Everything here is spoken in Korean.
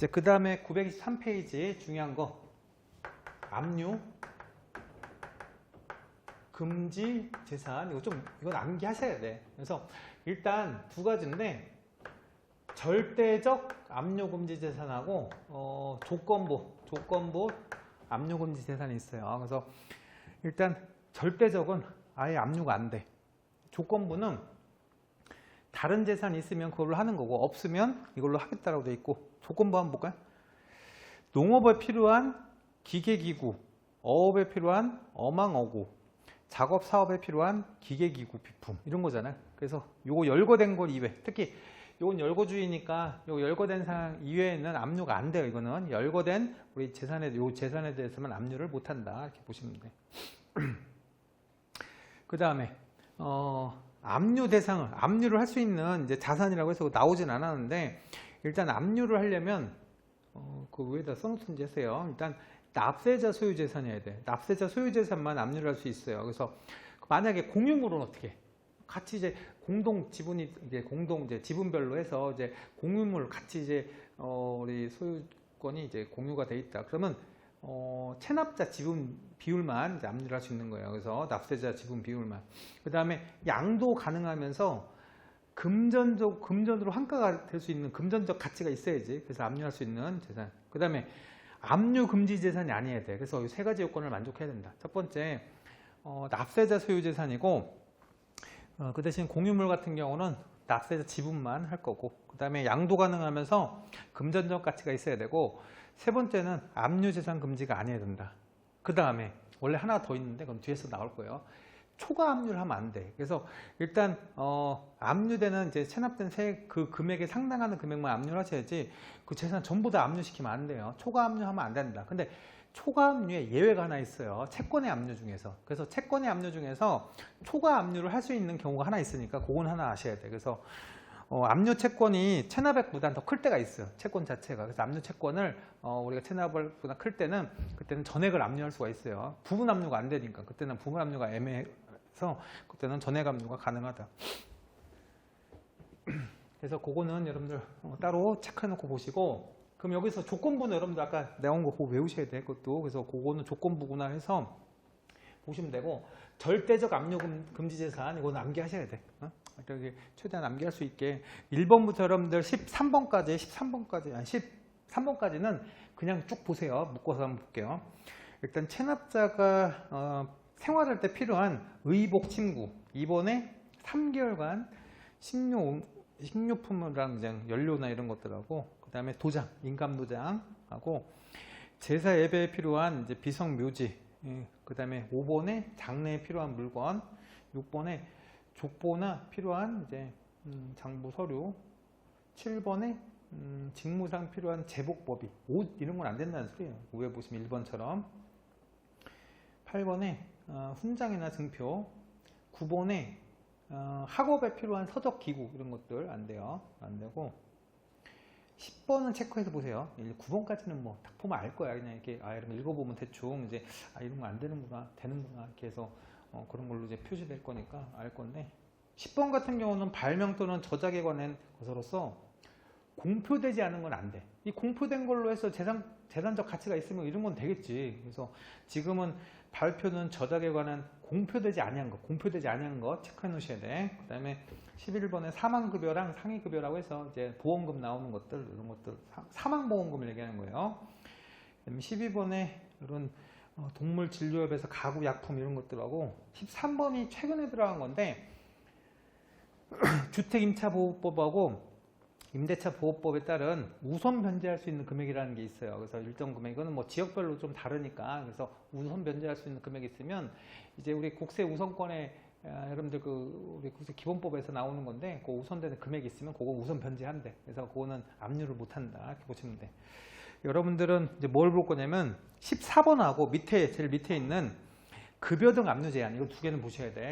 이제 그 다음에 923페이지 중요한 거 압류 금지 재산 이거 좀 이건 암기하셔야 돼. 그래서 일단 두 가지인데 절대적 압류 금지 재산하고 어, 조건부 조건부 압류 금지 재산이 있어요. 그래서 일단 절대적은 아예 압류가 안 돼. 조건부는 다른 재산이 있으면 그걸로 하는 거고 없으면 이걸로 하겠다라고 돼 있고 조건부 한번 볼까요? 농업에 필요한 기계기구, 어업에 필요한 어망어구, 작업 사업에 필요한 기계기구 비품 이런 거잖아요. 그래서 요거 열거된 것 이외, 특히 요건 열거주의니까 요 열거된 사항 이외에는 압류가 안 돼요. 이거는 열거된 우리 재산에 요 재산에 대해서만 압류를 못 한다 이렇게 보시면 돼. 그 다음에 어, 압류 대상을 압류를 할 수 있는 이제 자산이라고 해서 나오진 않았는데 일단 압류를 하려면 어, 그 위에다 써놓든지 하세요. 일단 납세자 소유 재산이어야 돼. 납세자 소유 재산만 압류를 할 수 있어요. 그래서 만약에 공유물은 어떻게? 해? 같이 이제 공동 지분이 이제 공동 이제 지분별로 해서 이제 공유물 같이 이제 어, 우리 소유권이 이제 공유가 돼 있다. 그러면 어, 체납자 지분 비율만 압류를 할 수 있는 거예요. 그래서 납세자 지분 비율만. 그 다음에 양도 가능하면서 금전적 금전으로 환가가 될 수 있는 금전적 가치가 있어야지. 그래서 압류할 수 있는 재산. 그 다음에 압류 금지 재산이 아니어야 돼. 그래서 이 세 가지 요건을 만족해야 된다. 첫 번째 어, 납세자 소유 재산이고 어, 그 대신 공유물 같은 경우는 납세자 지분만 할 거고 그 다음에 양도 가능하면서 금전적 가치가 있어야 되고 세 번째는 압류 재산 금지가 아니어야 된다. 그 다음에 원래 하나 더 있는데 그럼 뒤에서 나올 거예요. 초과 압류를 하면 안 돼. 그래서 일단 어, 압류되는 이제 체납된 세그 금액에 상당하는 금액만 압류를 하셔야지 그 재산 전부 다 압류시키면 안 돼요. 초과 압류하면 안 된다. 근데 초과 압류에 예외가 하나 있어요. 채권의 압류 중에서. 그래서 채권의 압류 중에서 초과 압류를 할 수 있는 경우가 하나 있으니까 그건 하나 아셔야 돼. 그래서 어, 압류 채권이 체납액보다 더 클 때가 있어요. 채권 자체가. 그래서 압류 채권을 어, 우리가 체납액보다 클 때는 그때는 전액을 압류할 수가 있어요. 부분 압류가 안 되니까 그때는 부분 압류가 애매해서 그때는 전액 압류가 가능하다. 그래서 그거는 여러분들 어, 따로 체크해 놓고 보시고 그럼 여기서 조건부는 여러분들 아까 내온 거 보고 외우셔야 돼 그것도 그래서 그거는 조건부구나 해서 보시면 되고 절대적 금- 금지 재산 이거 암기하셔야 돼. 어? 여기 최대한 암기할 수 있게 1번부터 여러분들 13번까지 13번까지 아니 13번까지는 그냥 쭉 보세요. 묶어서 한번 볼게요. 일단 체납자가 어, 생활할 때 필요한 의복 침구 2번에 3개월간 식료 식료품이랑 이제 연료나 이런 것들하고 그 다음에 도장 인감 도장하고 제사 예배에 필요한 이제 비성 묘지 예, 그 다음에 5번에 장례에 필요한 물건 6번에 족보나 필요한 이제 음, 장부 서류 7번에 음, 직무상 필요한 제복법이 옷 이런 건 안 된다는 소리예요. 위에 보시면 1번처럼. 8번에 어, 훈장이나 증표. 9번에 어, 학업에 필요한 서적 기구 이런 것들 안 돼요. 안 되고 10번은 체크해서 보세요. 9번까지는 뭐 딱 보면 알 거야. 그냥 이렇게 아 이런 거 읽어보면 대충 이제 아 이런 거 안 되는구나, 되는구나 이렇게 해서 어, 그런 걸로 이제 표시될 거니까 알 건데 10번 같은 경우는 발명 또는 저작에 관한 것으로서 공표되지 않은 건 안 돼. 이 공표된 걸로 해서 재산 재산적 가치가 있으면 이런 건 되겠지. 그래서 지금은 발표는 저작에 관한 공표되지 아니한 것, 공표되지 아니한 것 체크해 놓으셔야 돼. 그 다음에 11번에 사망급여랑 상해급여라고 해서 이제 보험금 나오는 것들 이런 것들 사- 사망보험금을 얘기하는 거예요. 그다음에 12번에 이런 어, 동물 진료협에서 가구 약품 이런 것들하고 13번이 최근에 들어간 건데 주택임차보호법하고 임대차 보호법에 따른 우선 변제할 수 있는 금액이라는 게 있어요. 그래서 일정 금액 이거는 뭐 지역별로 좀 다르니까 그래서 우선 변제할 수 있는 금액이 있으면 이제 우리 국세 우선권에 아, 여러분들 그 우리 국세 기본법에서 나오는 건데 그 우선되는 금액이 있으면 그거 우선 변제한대. 그래서 그거는 압류를 못 한다. 이렇게 보시면 돼. 여러분들은 이제 뭘 볼 거냐면 14번하고 밑에 제일 밑에 있는 급여 등 압류 제한 이거 두 개는 보셔야 돼.